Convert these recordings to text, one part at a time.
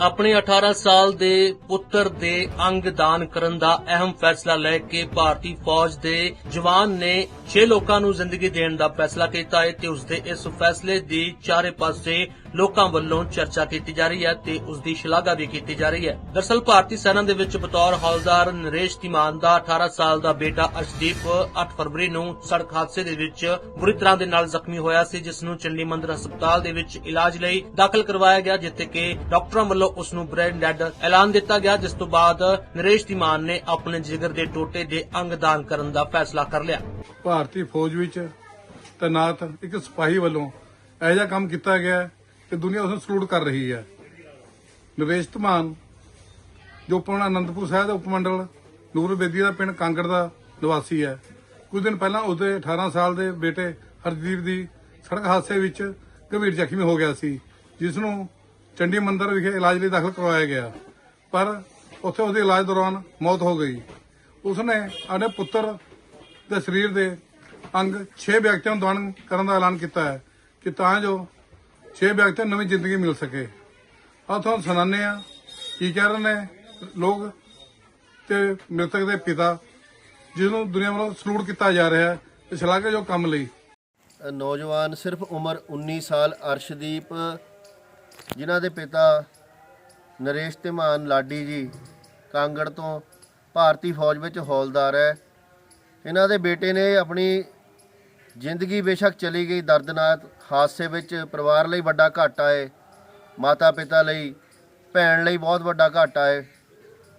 ਆਪਣੇ 18 ਸਾਲ ਦੇ ਪੁੱਤਰ ਦੇ ਅੰਗ ਦਾਨ ਕਰਨ ਦਾ ਅਹਿਮ ਫੈਸਲਾ ਲੈ ਕੇ ਭਾਰਤੀ ਫੌਜ ਦੇ ਜਵਾਨ ਨੇ 6 ਲੋਕਾਂ ਨੂੰ ਜ਼ਿੰਦਗੀ ਦੇਣ ਦਾ ਫੈਸਲਾ ਕੀਤਾ ਹੈ ਤੇ ਉਸ ਦੇ ਇਸ ਫੈਸਲੇ ਦੀ ਚਾਰੇ ਪਾਸੇ ਲੋਕਾਂ ਵੱਲੋਂ ਚਰਚਾ ਕੀਤੀ ਜਾ ਰਹੀ ਹੈ ਤੇ ਉਸ ਦੀ ਸ਼ਲਾਘਾ ਵੀ ਕੀਤੀ ਜਾ ਰਹੀ ਹੈ। ਦਰਸਲ ਭਾਰਤੀ ਸੈਨਾ ਦੇ ਵਿੱਚ ਬਤੌਰ ਹੌਲਦਾਰ ਨਰੇਸ਼ ਧੀਮਾਨ ਦਾ 18 ਸਾਲ ਦਾ ਬੇਟਾ ਅਰਸ਼ਦੀਪ 8 ਫਰਵਰੀ ਨੂੰ ਸੜਕ ਹਾਦਸੇ ਦੇ ਵਿੱਚ ਬੁਰੀ ਤਰ੍ਹਾਂ ਦੇ ਨਾਲ ਜ਼ਖਮੀ ਹੋਇਆ ਸੀ, ਜਿਸ ਨੂੰ ਚੰਡੀ ਮੰਦਰ ਹਸਪਤਾਲ ਦੇ ਵਿੱਚ ਇਲਾਜ ਲਈ ਦਾਖਲ ਕਰਵਾਇਆ ਗਿਆ, ਜਿੱਥੇ ਕਿ ਡਾਕਟਰਾਂ ਵੱਲੋਂ ਉਸ ਨੂੰ ਬ੍ਰੇਨ ਡੈਡ ਐਲਾਨ ਦਿੱਤਾ ਗਿਆ, ਜਿਸ ਤੋਂ ਬਾਅਦ ਨਰੇਸ਼ ਧੀਮਾਨ ਨੇ ਆਪਣੇ ਜਿਗਰ ਦੇ ਟੋਟੇ ਦੇ ਅੰਗ ਦਾਨ ਕਰਨ ਦਾ ਫੈਸਲਾ ਕਰ ਲਿਆ। ਭਾਰਤੀ ਫੌਜ ਵਿੱਚ ਤੈਨਾਤ ਇੱਕ ਸਿਪਾਹੀ ਵੱਲੋਂ ਇਹੋ ਜਿਹਾ ਕੰਮ ਕੀਤਾ ਗਿਆ ਕਿ ਦੁਨੀਆ ਉਸ ਨੂੰ ਸਲੂਟ ਕਰ ਰਹੀ ਹੈ। ਨਰੇਸ਼ ਧਮਾਨ, ਜੋ ਪੁਰਾਣਾ ਅਨੰਦਪੁਰ ਸਾਹਿਬ ਦਾ ਉਪਮੰਡਲ, ਨੂਰ ਬੇਦੀ ਦਾ ਪਿੰਡ ਕਾਂਗੜ ਦਾ ਨਿਵਾਸੀ ਹੈ। ਕੁਝ ਦਿਨ ਪਹਿਲਾਂ ਉਸਦੇ 18 ਸਾਲ ਦੇ ਬੇਟੇ ਹਰਦੀਪ ਦੀ ਸੜਕ ਹਾਦਸੇ ਵਿੱਚ ਗੰਭੀਰ ਜ਼ਖਮੀ ਹੋ ਗਿਆ ਸੀ, ਜਿਸ ਨੂੰ ਚੰਡੀ ਮੰਦਰ ਵਿਖੇ ਇਲਾਜ ਲਈ ਦਾਖਲ ਕਰਵਾਇਆ ਗਿਆ। ਪਰ ਉੱਥੇ ਉਹਦੇ ਇਲਾਜ ਦੌਰਾਨ ਮੌਤ ਹੋ ਗਈ। ਉਸਨੇ ਆਪਣੇ ਪੁੱਤਰ ਦੇ ਸਰੀਰ ਦੇ ਅੰਗ 6 ਵਿਅਕਤੀਆਂ ਨੂੰ ਦਾਨ ਕਰਨ ਦਾ ਐਲਾਨ ਕੀਤਾ ਹੈ ਕਿ ਤਾਂ ਜੋ 6 ਵਿਅਕਤੀਆਂ ਨੂੰ ਨਵੀਂ ਜ਼ਿੰਦਗੀ ਮਿਲ ਸਕੇ। ਆ ਤੁਹਾਨੂੰ ਸੁਣਾਉਂਦੇ ਆ ਕੀ ਕਹਿ ਰਹੇ ਨੇ ਲੋਕ ਤੇ ਮ੍ਰਿਤਕ ਦੇ ਪਿਤਾ ਜਿਸ ਨੂੰ ਦੁਨੀਆ ਵੱਲੋਂ ਸਲੂਟ ਕੀਤਾ ਜਾ ਰਿਹਾ ਹੈ ਤੇ ਸ਼ਲਾਘਾਯੋਗ ਕੰਮ ਲਈ। ਨੌਜਵਾਨ ਸਿਰਫ ਉਮਰ 19 ਸਾਲ ਅਰਸ਼ਦੀਪ, ਜਿਨ੍ਹਾਂ ਦੇ ਪਿਤਾ ਨਰੇਸ਼ ਧਮਾਨ ਲਾਡੀ ਜੀ, ਕਾਂਗੜ ਤੋਂ ਭਾਰਤੀ ਫੌਜ ਵਿੱਚ ਹੌਲਦਾਰ ਹੈ। ਇਹਨਾਂ ਦੇ ਬੇਟੇ ਨੇ ਆਪਣੀ ਜ਼ਿੰਦਗੀ ਬੇਸ਼ੱਕ ਚਲੀ ਗਈ ਦਰਦਨਾਕ, ਹਾਦਸੇ ਵਿੱਚ ਪਰਿਵਾਰ ਲਈ ਵੱਡਾ ਘਾਟਾ ਹੈ ਮਾਤਾ ਪਿਤਾ ਲਈ, ਭੈਣ ਲਈ ਬਹੁਤ ਵੱਡਾ ਘਾਟਾ ਹੈ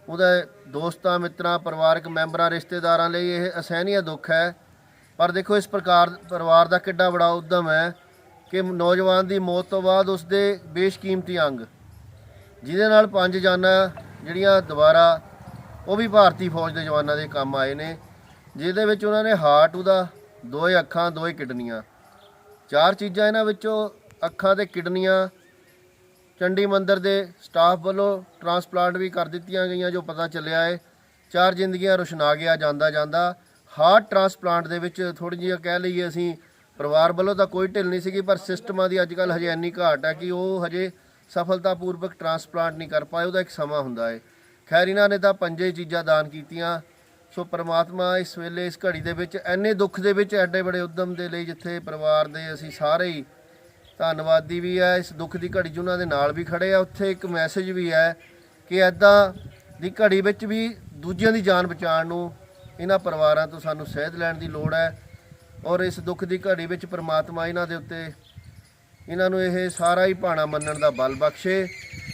ਉਹਦੇ ਦੋਸਤਾਂ, ਮਿੱਤਰਾਂ, ਪਰਿਵਾਰਕ ਮੈਂਬਰਾਂ, ਰਿਸ਼ਤੇਦਾਰਾਂ ਲਈ ਇਹ ਅਸਹਿਨੀय ਦੁੱਖ ਹੈ। ਪਰ ਦੇਖੋ, ਇਸ ਪ੍ਰਕਾਰ, ਪਰਿਵਾਰ ਦਾ ਕਿੱਡਾ ਬੜਾ ਉਦਮ ਹੈ ਕਿ ਨੌਜਵਾਨ ਦੀ ਮੌਤ ਤੋਂ ਬਾਅਦ ਉਸ ਦੇ ਬੇਸ਼ਕੀਮਤੀ ਅੰਗ, ਜਿਹਦੇ ਨਾਲ ਪੰਜ ਜਾਨਾਂ ਜਿਹੜੀਆਂ ਦੁਬਾਰਾ, ਉਹ ਵੀ ਭਾਰਤੀ ਫੌਜ ਦੇ ਜਵਾਨਾਂ ਦੇ ਕੰਮ ਆਏ ਨੇ, ਜਿਹਦੇ ਵਿੱਚ ਉਹਨਾਂ ਨੇ ਹਾਰਟ ਉਹਦਾ ਦੋਏ ਅੱਖਾਂ, ਦੋਏ ਕਿਡਨੀਆਂ। ਚਾਰ ਚੀਜ਼ਾਂ ਇਹਨਾਂ ਵਿੱਚੋਂ, ਅੱਖਾਂ ਤੇ ਕਿਡਨੀਆਂ, ਚੰਡੀ ਮੰਦਰ ਦੇ ਸਟਾਫ ਵੱਲੋਂ ਟਰਾਂਸਪਲਾਂਟ ਵੀ ਕਰ ਦਿੱਤੀਆਂ ਗਈਆਂ, ਜੋ ਪਤਾ ਚੱਲਿਆ ਹੈ ਚਾਰ ਜ਼ਿੰਦਗੀਆਂ ਰੁਸ਼ਨਾ ਗਿਆ ਜਾਂਦਾ ਜਾਂਦਾ ਹਾਰਟ ਟਰਾਂਸਪਲਾਂਟ ਦੇ ਵਿੱਚ ਥੋੜੀ ਜਿਹੀ ਕਹਿ ਲਈਏ ਅਸੀਂ, ਪਰਿਵਾਰ ਵੱਲੋਂ ਤਾਂ ਕੋਈ ਢਿੱਲ ਨਹੀਂ ਸੀਗੀ, ਪਰ ਸਿਸਟਮਾਂ ਦੀ ਅੱਜ ਕੱਲ ਹਜੇ ਇੰਨੀ ਘਾਟ ਹੈ ਕਿ ਉਹ ਹਜੇ ਸਫਲਤਾਪੂਰਵਕ ਟਰਾਂਸਪਲਾਂਟ ਨਹੀਂ ਕਰ ਪਾਏ, ਉਹਦਾ ਇੱਕ ਸਮਾਂ ਹੁੰਦਾ ਹੈ ਖੈਰ, ਇਹਨਾਂ ਨੇ ਤਾਂ ਪੰਜੇ ਚੀਜ਼ਾਂ ਦਾਨ ਕੀਤੀਆਂ। ਸੋ ਪ੍ਰਮਾਤਮਾ ਇਸ ਵੇਲੇ ਇਸ ਘੜੀ ਦੇ ਵਿੱਚ ਐਨੇ ਦੁੱਖ ਦੇ ਵਿੱਚ ਐਡੇ ਬੜੇ ਉਦਮ ਦੇ ਲਈ ਜਿੱਥੇ ਪਰਿਵਾਰ ਦੇ ਅਸੀਂ ਸਾਰੇ ਹੀ ਧੰਨਵਾਦੀ ਵੀ ਹੈ ਇਸ ਦੁੱਖ ਦੀ ਘੜੀ 'ਚ ਉਹਨਾਂ ਦੇ ਨਾਲ ਵੀ ਖੜੇ ਆ। ਉੱਥੇ ਇੱਕ ਮੈਸੇਜ ਵੀ ਹੈ ਕਿ ਐਦਾਂ ਦੀ ਘੜੀ ਵਿੱਚ ਵੀ ਦੂਜਿਆਂ ਦੀ ਜਾਨ ਬਚਾਉਣ ਨੂੰ ਇਹਨਾਂ ਪਰਿਵਾਰਾਂ ਤੋਂ ਸਾਨੂੰ ਸਹਿਦ ਲੈਣ ਦੀ ਲੋੜ ਹੈ ਔਰ ਇਸ ਦੁੱਖ ਦੀ ਘੜੀ ਵਿੱਚ ਪ੍ਰਮਾਤਮਾ ਇਹਨਾਂ ਦੇ ਉੱਤੇ ਇਹਨਾਂ ਨੂੰ ਇਹ ਸਾਰਾ ਹੀ ਭਾਣਾ ਮੰਨਣ ਦਾ ਬਲ ਬਖਸ਼ੇ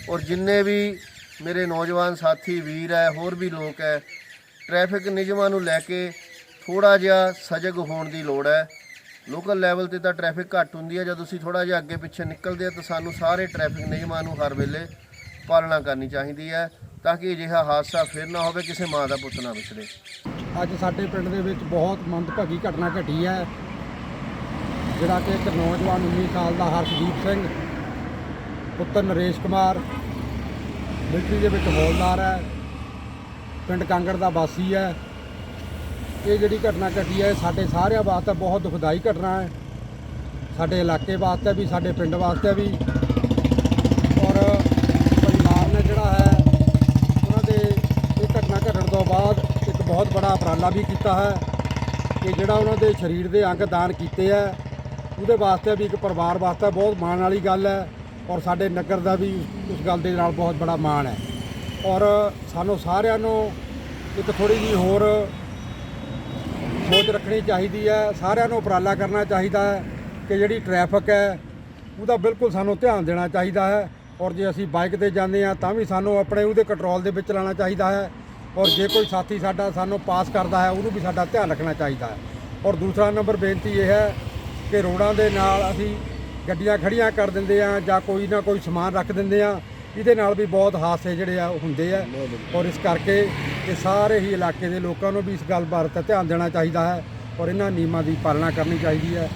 ਔਰ ਜਿੰਨੇ ਵੀ ਮੇਰੇ ਨੌਜਵਾਨ ਸਾਥੀ, ਵੀਰ ਹੈ, ਹੋਰ ਵੀ ਲੋਕ ਹੈ ਟ੍ਰੈਫਿਕ ਨਿਯਮਾਂ ਨੂੰ ਲੈ ਕੇ ਥੋੜਾ ਜਿਹਾ ਸਜਗ ਹੋਣ ਦੀ ਲੋੜ ਹੈ। ਲੋਕਲ ਲੈਵਲ ਤੇ ਤਾਂ ਟ੍ਰੈਫਿਕ ਘੱਟ ਹੁੰਦੀ ਹੈ। ਜਦੋਂ ਅਸੀਂ ਥੋੜਾ ਜਿਹਾ ਅੱਗੇ ਪਿੱਛੇ ਨਿਕਲਦੇ ਆ ਤਾਂ ਸਾਨੂੰ ਸਾਰੇ ਟ੍ਰੈਫਿਕ ਨਿਯਮਾਂ ਨੂੰ ਹਰ ਵੇਲੇ ਪਾਲਣਾ ਕਰਨੀ ਚਾਹੀਦੀ ਹੈ ਤਾਂ ਕਿ ਅਜਿਹਾ ਹਾਦਸਾ ਫਿਰ ਨਾ ਹੋਵੇ, ਕਿਸੇ ਮਾਂ ਦਾ ਪੁੱਤ ਨਾ ਵਿਛੜੇ। ਅੱਜ ਸਾਡੇ ਪਿੰਡ ਦੇ ਵਿੱਚ ਬਹੁਤ ਮੰਦਭਾਗੀ ਘਟਨਾ ਘਟੀ ਹੈ, ਜਿਹੜਾ ਕਿ ਇੱਕ ਨੌਜਵਾਨ 19 ਸਾਲ ਦਾ ਹਰਸ਼ਦੀਪ ਸਿੰਘ, ਪੁੱਤਰ ਨਰੇਸ਼ ਕੁਮਾਰ, ਮਿਲਟਰੀ ਦੇ ਵਿੱਚ ਹੌਲਦਾਰ ਹੈ। ਪਿੰਡ ਕਾਂਗੜ ਦਾ ਵਾਸੀ ਹੈ। ਇਹ ਜਿਹੜੀ ਘਟਨਾ ਘਟੀ ਹੈ, ਇਹ ਸਾਡੇ ਸਾਰਿਆਂ ਵਾਸਤੇ ਬਹੁਤ ਦੁਖਦਾਈ ਘਟਨਾ ਹੈ। ਸਾਡੇ ਇਲਾਕੇ ਵਾਸਤੇ ਵੀ, ਸਾਡੇ ਪਿੰਡ ਵਾਸਤੇ ਵੀ। ਔਰ ਪਰਿਵਾਰ ਨੇ ਜਿਹੜਾ ਹੈ, ਉਹਨਾਂ ਦੇ ਇਹ ਘਟਨਾ ਘਟਣ ਤੋਂ ਬਾਅਦ ਇੱਕ ਬਹੁਤ ਬੜਾ ਉਪਰਾਲਾ ਵੀ ਕੀਤਾ ਹੈ ਕਿ ਜਿਹੜਾ ਉਹਨਾਂ ਦੇ ਸਰੀਰ ਦੇ ਅੰਗ ਦਾਨ ਕੀਤੇ ਹੈ, ਉਹਦੇ ਵਾਸਤੇ ਵੀ ਇੱਕ ਪਰਿਵਾਰ ਵਾਸਤੇ ਬਹੁਤ ਮਾਣ ਵਾਲੀ ਗੱਲ ਹੈ। ਔਰ ਸਾਡੇ ਨਗਰ ਦਾ ਵੀ ਉਸ ਗੱਲ ਦੇ ਨਾਲ ਬਹੁਤ ਬੜਾ ਮਾਣ ਹੈ। ਔਰ ਸਾਨੂੰ ਸਾਰਿਆਂ ਨੂੰ ਇੱਕ ਥੋੜੀ ਜਿਹੀ ਹੋਰ ਸੋਚ ਰੱਖਣੀ ਚਾਹੀਦੀ ਹੈ। ਸਾਰਿਆਂ ਨੂੰ ਉਪਰਾਲਾ ਕਰਨਾ ਚਾਹੀਦਾ ਹੈ ਕਿ ਜਿਹੜੀ ਟ੍ਰੈਫਿਕ ਹੈ, ਉਹਦਾ ਬਿਲਕੁਲ ਸਾਨੂੰ ਧਿਆਨ ਦੇਣਾ ਚਾਹੀਦਾ ਹੈ। ਔਰ ਜੇ ਅਸੀਂ ਬਾਈਕ ਤੇ ਜਾਂਦੇ ਹਾਂ, ਤਾਂ ਵੀ ਸਾਨੂੰ ਆਪਣੇ ਉਹਦੇ ਕੰਟਰੋਲ ਦੇ ਵਿੱਚ ਲਾਣਾ ਚਾਹੀਦਾ ਹੈ। ਔਰ ਜੇ ਕੋਈ ਸਾਥੀ ਸਾਡਾ ਸਾਨੂੰ ਪਾਸ ਕਰਦਾ ਹੈ, ਉਹਨੂੰ ਵੀ ਸਾਡਾ ਧਿਆਨ ਰੱਖਣਾ ਚਾਹੀਦਾ ਹੈ। ਔਰ ਦੂਸਰਾ ਨੰਬਰ ਬੇਨਤੀ ਇਹ ਹੈ ਕਿ ਰੋਡਾਂ ਦੇ ਨਾਲ ਅਸੀਂ ਗੱਡੀਆਂ ਖੜੀਆਂ ਕਰ ਦਿੰਦੇ ਆ ਜਾਂ ਕੋਈ ਨਾ ਕੋਈ ਸਮਾਨ ਰੱਖ ਦਿੰਦੇ ਆ ਇਹਦੇ ਨਾਲ ਵੀ ਬਹੁਤ ਹਾਦਸੇ ਜਿਹੜੇ ਆ ਉਹ ਹੁੰਦੇ ਆ। ਔਰ ਇਸ ਕਰਕੇ ਇਹ ਸਾਰੇ ਹੀ ਇਲਾਕੇ ਦੇ ਲੋਕਾਂ ਨੂੰ ਵੀ ਇਸ ਗੱਲ ਬਾਰੇ ਤਾਂ ਧਿਆਨ ਦੇਣਾ ਚਾਹੀਦਾ ਹੈ ਔਰ ਇਹਨਾਂ ਨਿਯਮਾਂ ਦੀ ਪਾਲਣਾ ਕਰਨੀ ਚਾਹੀਦੀ ਹੈ।